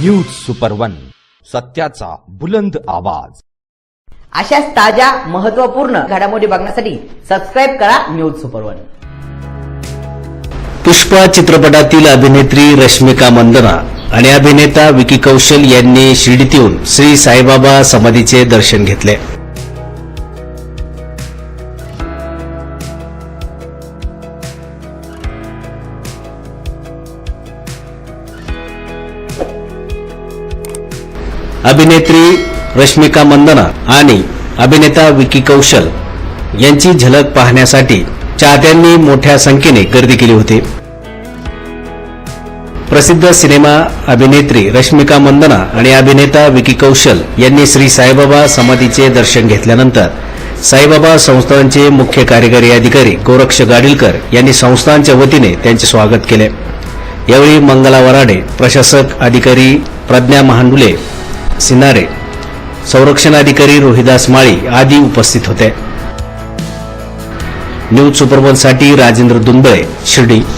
News super one सत्याचा बुलंद आवाज. अशाच ताज्या महत्त्वपूर्ण घडामोडी बघण्यासाठी सबस्क्राईब करा न्यूज सुपर वन पुष्पा चित्रपटातील अभिनेत्री रश्मिका मंदना आणि अभिनेता विकी कौशल यांनी शिर्डीत येऊन श्री साईबाबा समाधीचे दर्शन घेतले. अभिनेत्री रश्मिका मंदना आणि अभिनेता विकी कौशल यांची झलक पाहण्यासाठी चाहत्यांनी मोठ्या संख्येने गर्दी केली होती. प्रसिद्ध सिनेमा अभिनेत्री रश्मिका मंदना आणि अभिनेता विकी कौशल यांनी श्री साईबाबा समाधीचे दर्शन घेतल्यानंतर साईबाबा संस्थांचे मुख्य कार्यकारी अधिकारी गोरक्ष गाडीलकर यांनी संस्थांच्या वतीने त्यांचे स्वागत केले. यावेळी मंगला वराडे प्रशासक अधिकारी प्रज्ञा महांडुले सिनारे संरक्षण अधिकारी रोहिदास माळी आदी उपस्थित होते. न्यूज सुपरबनसाठी राजेंद्र दुंबळे शिर्डी.